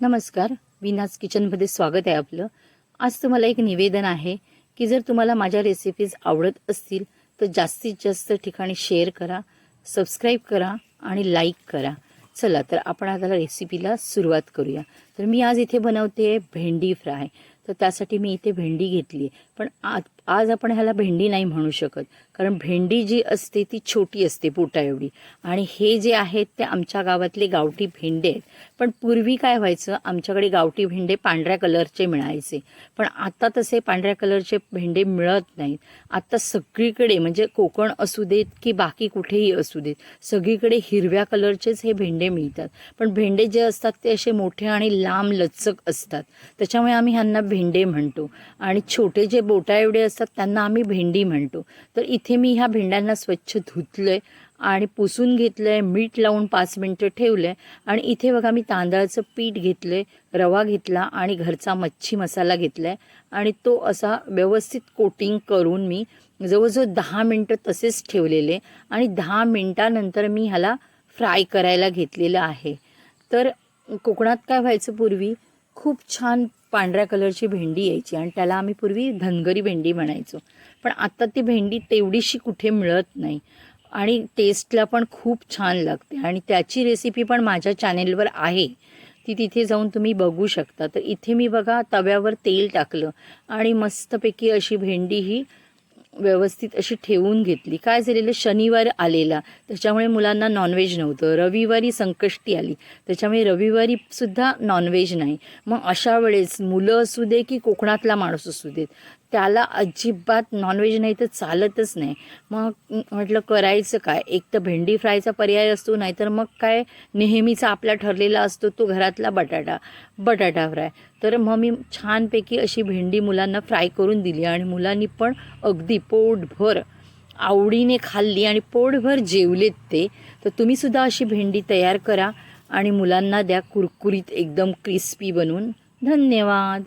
नमस्कार. विनाज किचनमध्ये स्वागत आहे आपलं. आज तुम्हाला एक निवेदन आहे की जर तुम्हाला माझ्या रेसिपीज आवडत असतील तर जास्तीत जास्त ठिकाणी शेअर करा सबस्क्राईब करा आणि लाईक करा. चला तर आपण आता रेसिपीला सुरुवात करूया. तर मी आज इथे बनवते भेंडी फ्राय. तर त्यासाठी मी इथे भेंडी घेतली पण आज आज आपण ह्याला भेंडी नाही म्हणू शकत. कारण भेंडी जी असते ती छोटी असते पोटा एवढी आणि हे जे आहेत ते आमच्या गावातले गावठी भेंडे आहेत. पण पूर्वी काय व्हायचं आमच्याकडे गावठी भेंडे पांढऱ्या कलरचे मिळायचे. पण आता तसे पांढऱ्या कलरचे भेंडे मिळत नाहीत. आता सगळीकडे म्हणजे कोकण असू देत की बाकी कुठेही असू देत सगळीकडे हिरव्या कलरचेच हे भेंडे मिळतात. पण भेंडे जे असतात ते असे मोठे आणि लांब लचक असतात. त्याच्यामुळे आम्ही ह्यांना भेंडे म्हणतो. आणि छोटे जे बोटा एवढे असतात त्यांना आम्ही भेंडी म्हणतो. तर इथे मी ह्या भेंड्यांना स्वच्छ धुतलं आहे आणि पुसून घेतलं आहे मीठ लावून पाच मिनटं ठेवलं आहे आणि इथे बघा मी तांदळाचं पीठ घेतलं आहे रवा घेतला आणि घरचा मच्छी मसाला घेतला आहे आणि तो असा व्यवस्थित कोटिंग करून मी जवळजवळ दहा मिनटं तसेच ठेवलेले. आणि दहा मिनटानंतर मी ह्याला फ्राय करायला घेतलेलं आहे. तर कोकणात काय व्हायचं पूर्वी? खूप छान पांढऱ्या कलरची भेंडी यायची आणि त्याला आम्ही पूर्वी धनगरी भेंडी म्हणायचो. पण आता ती भेंडी तेवढीशी कुठे मिळत नाही. आणि टेस्टला पण खूप छान लागते. आणि त्याची रेसिपी पण माझ्या चॅनेलवर आहे. ती तिथे जाऊन तुम्ही बघू शकता. तर इथे मी बघा तव्यावर तेल टाकलं आणि मस्तपैकी अशी भेंडी ही व्यवस्थित अशी ठेवून घेतली. काय झालेलं? शनिवार आलेला. त्याच्यामुळे मुलांना नॉनव्हेज नव्हतं. रविवारी संकष्टी आली. त्याच्यामुळे रविवारी सुद्धा नॉनव्हेज नाही. मग अशा वेळेस मुलं असू दे की कोकणातला माणूस असू देत त्याला अजिबात नॉनव्हेज नाही तर चालतच नाही. मग म्हटलं करायचं काय? एक तर भेंडी फ्रायचा पर्याय असतो नाहीतर मग काय? नेहमीचा आपला ठरलेला असतो तो घरातला बटाटा बटाटा फ्राय. तर मग मी छानपैकी अशी भेंडी मुलांना फ्राय करून दिली आणि मुलांनी पण अगदी पोटभर आवडीने खाल्ली आणि पोटभर जेवलेत ते. तर तुम्हीसुद्धा अशी भेंडी तयार करा आणि मुलांना द्या कुरकुरीत एकदम क्रिस्पी बनवून. धन्यवाद.